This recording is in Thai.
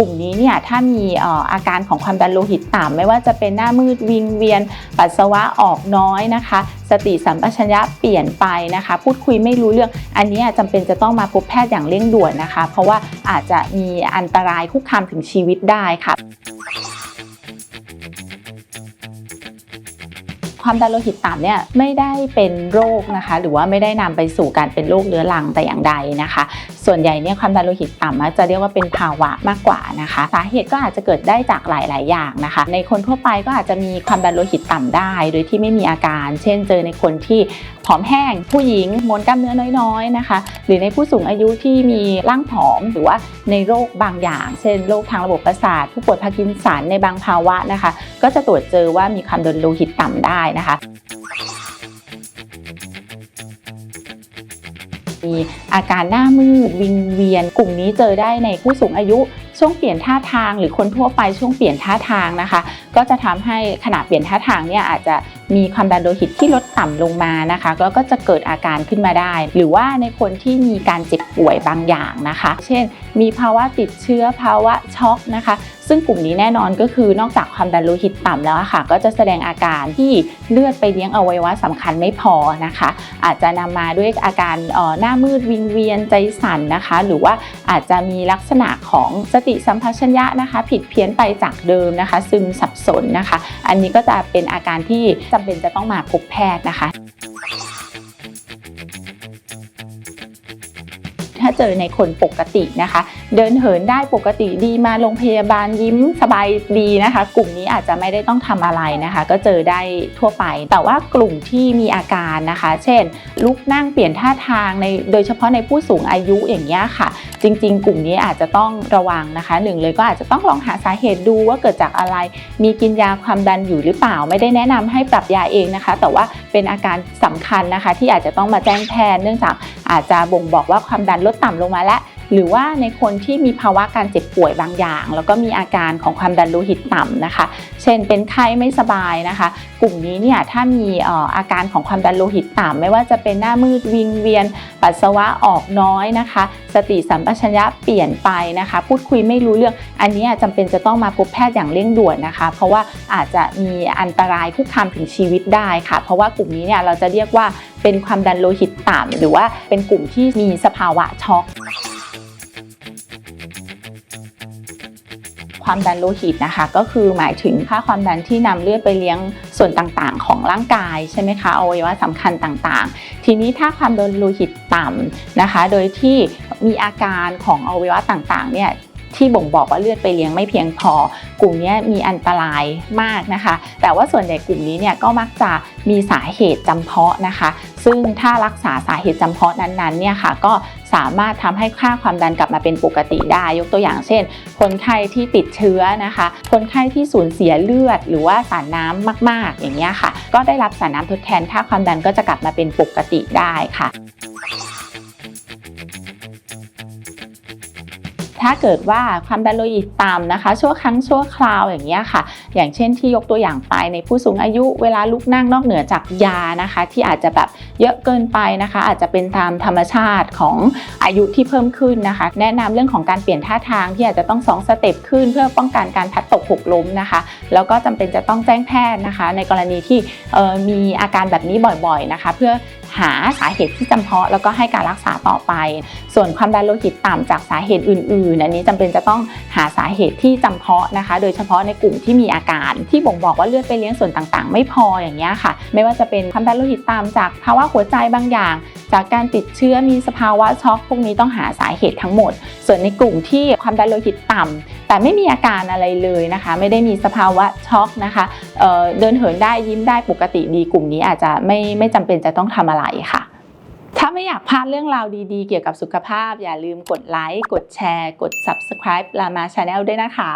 กลุ่มนี้เนี่ยถ้ามีอาการของความดันโลหิตต่ำไม่ว่าจะเป็นหน้ามืดวิงเวียน ปัสสาวะออกน้อยนะคะ สติสัมปชัญญะเปลี่ยนไปนะคะ พูดคุยไม่รู้เรื่อง อันนี้จำเป็นจะต้องมาพบแพทย์อย่างเร่งด่วนนะคะ เพราะว่าอาจจะมีอันตรายคุกคามถึงชีวิตได้ค่ะความดันโลหิตต่ำเนี่ยไม่ได้เป็นโรคนะคะ หรือว่าไม่ได้นำไปสู่การเป็นโรคเรื้อรังแต่อย่างใดนะคะส่วนใหญ่เนี่ยความดันโลหิตต่ำมักจะเรียกว่าเป็นภาวะมากกว่านะคะสาเหตุก็อาจจะเกิดได้จากหลาย ๆ อย่างนะคะ ในคนทั่วไปก็อาจจะมีความดันโลหิตต่ำได้ โดยที่ไม่มีอาการ เช่น เจอในคนที่ผอมแห้ง ผู้หญิงมวลกล้ามเนื้อน้อย ๆ นะคะ หรือในผู้สูงอายุที่มีร่างผอมหรือว่าในโรคบางอย่าง เช่นโรคทางระบบประสาท ผู้ป่วยพาร์กินสันในบางภาวะนะคะ ก็จะตรวจเจอว่ามีความดันโลหิตต่ำได้นะคะ มีอาการหน้ามืดวิงเวียน กลุ่มนี้เจอได้ในผู้สูงอายุช่วงเปลี่ยนท่าทางหรือคนทั่วไปช่วงเปลี่ยนท่าทางนะคะ ก็จะทำให้ขณะเปลี่ยนท่าทางเนี่ยอาจจะมีความดันโลหิตที่ลดต่ำลงมานะคะแล้วก็จะเกิดอาการขึ้นมาได้ หรือว่าในคนที่มีการเจ็บป่วยบางอย่างนะคะ เช่น มีภาวะติดเชื้อภาวะช็อกนะคะ ซึ่งกลุ่มนี้แน่นอนก็คือนอกจากความดันโลหิตต่ำแล้วะค่ะ ก็จะแสดงอาการที่เลือดไปเลี้ยงอวัยวะสำคัญไม่พอนะคะ อาจจะนำมาด้วยอาการเอ่อหน้ามืดวิงเวียนใจสั่นนะคะ หรือว่าอาจจะมีลักษณะของสติสัมปชัญญะนะคะ ผิดเพี้ยนไปจากเดิมนะคะ ซึมสับสนนะคะ อันนี้ก็จะเป็นอาการที่จำเป็นจะต้องมาพบแพทย์นะคะถ้าเจอในคนปกตินะคะ เดินเหินได้ปกติดีมาโรงพยาบาลยิ้มสบายดีนะคะ กลุ่มนี้อาจจะไม่ได้ต้องทำอะไรนะคะ ก็เจอได้ทั่วไป แต่ว่ากลุ่มที่มีอาการนะคะ เช่น ลุกนั่งเปลี่ยนท่าทางในโดยเฉพาะในผู้สูงอายุอย่างเงี้ยค่ะ จริง ๆ กลุ่มนี้อาจจะต้องระวังนะคะหนึ่งเลยก็อาจจะต้องลองหาสาเหตุดูว่าเกิดจากอะไร มีกินยาความดันอยู่หรือเปล่า ไม่ได้แนะนำให้ปรับยาเองนะคะ แต่ว่าเป็นอาการสำคัญนะคะ ที่อาจจะต้องมาแจ้งแพทย์เนื่องจากอาจจะบ่งบอกว่าความดันลดต่ำลงมาแล้ว หรือว่าในคนที่มีภาวะการเจ็บป่วยบางอย่าง แล้วก็มีอาการของความดันโลหิตต่ำนะคะ เช่น เป็นไข้ไม่สบายนะคะ กลุ่มนี้เนี่ยถ้ามีเอ่ออาการของความดันโลหิตต่ำไม่ว่าจะเป็นหน้ามืดวิงเวียน ปัสสาวะออกน้อยนะคะ สติสัมปชัญญะเปลี่ยนไปนะคะ พูดคุยไม่รู้เรื่อง อันนี้จำเป็นจะต้องมาพบแพทย์อย่างเร่งด่วนนะคะ เพราะว่าอาจจะมีอันตรายคุกคามถึงชีวิตได้ค่ะ เพราะว่ากลุ่มนี้เนี่ยเราจะเรียกว่าเป็นความดันโลหิตต่ำหรือว่าเป็นกลุ่มที่มีสภาวะช็อก ความดันโลหิตนะคะ ก็คือหมายถึงค่าความดันที่นำเลือดไปเลี้ยงส่วนต่างๆ ของร่างกายใช่ไหมคะอวัยวะสำคัญต่างๆ ทีนี้ถ้าความดันโลหิตต่ำนะคะ โดยที่มีอาการของอวัยวะต่างๆเนี่ย ที่บ่งบอกว่าเลือดไปเลี้ยงไม่เพียงพอ กลุ่มนี้มีอันตรายมากนะคะ แต่ว่าส่วนใหญ่กลุ่มนี้เนี่ยก็มักจะมีสาเหตุจำเพาะนะคะ ซึ่งถ้ารักษาสาเหตุจำเพาะนั้นๆเนี่ยค่ะก็สามารถทำให้ค่าความดันกลับมาเป็นปกติได้ ยกตัวอย่างเช่น คนไข้ที่ติดเชื้อนะคะ คนไข้ที่สูญเสียเลือด หรือว่าสารน้ำมาก ๆ อย่างเงี้ยค่ะ ก็ได้รับสารน้ำทดแทน ค่าความดันก็จะกลับมาเป็นปกติได้ค่ะ ถ้าเกิดว่าความดันโลหิตต่ำนะคะ ชั่วครั้งชั่วคราวอย่างเงี้ยค่ะ อย่างเช่นที่ยกตัวอย่างไปในผู้สูงอายุเวลาลุกนั่งนอกเหนือจากยานะคะ ที่อาจจะแบบเยอะเกินไปนะคะ อาจจะเป็นตามธรรมชาติของอายุที่เพิ่มขึ้นนะคะ แนะนำเรื่องของการเปลี่ยนท่าทางที่อาจจะต้องสองสเต็ปขึ้น เพื่อป้องกันการพัดตกหกล้มนะคะ แล้วก็จำเป็นจะต้องแจ้งแพทย์นะคะ ในกรณีที่มีอาการแบบนี้บ่อยๆนะคะ เพื่อ หาสาเหตุที่จำเพาะแล้วก็ให้การรักษาต่อไป ส่วนความดันโลหิตต่ำจากสาเหตุอื่น ๆ อันนี้จำเป็นจะต้องหาสาเหตุที่จำเพาะนะคะ โดยเฉพาะในกลุ่มที่มีอาการ ที่บ่งบอกว่าเลือดไปเลี้ยงส่วนต่างๆ ไม่พออย่างเงี้ยค่ะ ไม่ว่าจะเป็นความดันโลหิตต่ำจากภาวะหัวใจบางอย่าง จากการติดเชื้อมีสภาวะช็อกพวกนี้ต้องหาสาเหตุทั้งหมด ส่วนในกลุ่มที่ความดันโลหิตต่ำ แต่ไม่มีอาการอะไรเลยนะคะ ไม่ได้มีสภาวะช็อกนะคะเเดินเหินได้ยิ้มได้ปกติดีกลุ่มนี้อาจจะไม่ไม่จำเป็นจะต้องทำอะไรค่ะถ้าไม่อยากพลาดเรื่องราวดีๆ เกี่ยวกับสุขภาพ อย่าลืมกดไลค์ กดแชร์ กด subscribe ลามา Channel ด้วยนะคะ